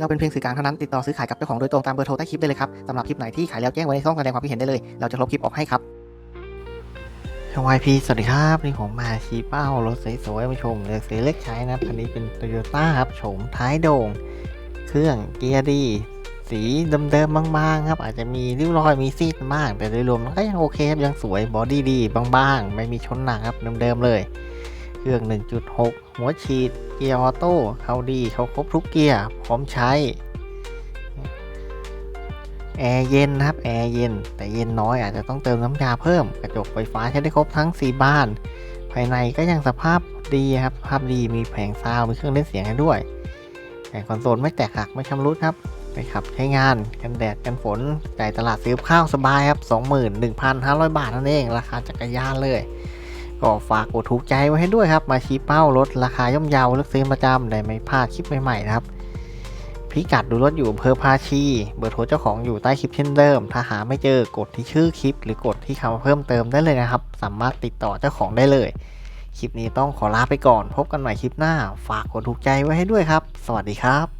เราเป็นเพียงสื่อกลางเท่านั้นติดต่อซื้อขายกับเจ้าของโดยตรงตามเบอร์โทรใต้คลิปได้เลยครับสำหรับคลิปไหนที่ขายแล้วแจ้งไว้ในช่องแสดงความคิดเห็นได้เลย เราจะลบคลิปออกให้ครับ YP สวัสดีครับนี่ผมมาชี้เป้ารถสวยๆมาชมเลือกเล็กใช้นะครับนนี้เป็น Toyota ครับโฉมท้ายโด่ง เครื่องเกียร์ดี สีเดิมๆบางๆครับ อาจจะมีริ้วรอยมีซีดบ้างแต่โดยรวมก็ยังโอเคครับยังสวยบอดี้ดีบางๆ ไม่มีชนหนักครับเดิมๆเลย เครื่อง 1.6 หัวฉีด เกียร์ออโต้เขาดีเขาครบทุกเกียร์ พร้อมใช้ แอร์เย็นนะครับ แอร์เย็น แต่เย็นน้อยอาจจะต้องเติมน้ำยาเพิ่ม กระจกไฟฟ้าใช้ได้ครบทั้ง 4 บ้าน ภายในก็ยังสภาพดีครับ ภาพดีมีแผงซาวมีเครื่องเล่นเสียงให้ด้วยแต่คอนโซลไม่แตกหักไม่ชำรุดครับไปขับใช้งานกันแดดกันฝนจ่ายตลาดซื้อข้าวสบายครับ 21,500 บาทนั่นเอง ราคาจักรยานเลย ก็ฝากกดถูกใจไว้ให้ด้วยครับ มาชี้เป้ารถราคาย่อมเยาเลือกซื้อประจำได้ไม่พลาดคลิปใหม่ๆนะครับ พิกัดดูรถอยู่อำเภอพาชี เบอร์โทรเจ้าของอยู่ใต้คลิปเช่นเดิม ถ้าหาไม่เจอกดที่ชื่อคลิป หรือกดที่คำเพิ่มเติมได้เลยนะครับ สามารถติดต่อเจ้าของได้เลย คลิปนี้ต้องขอลาไปก่อน พบกันใหม่คลิปหน้า ฝากกดถูกใจไว้ให้ด้วยครับ สวัสดีครับ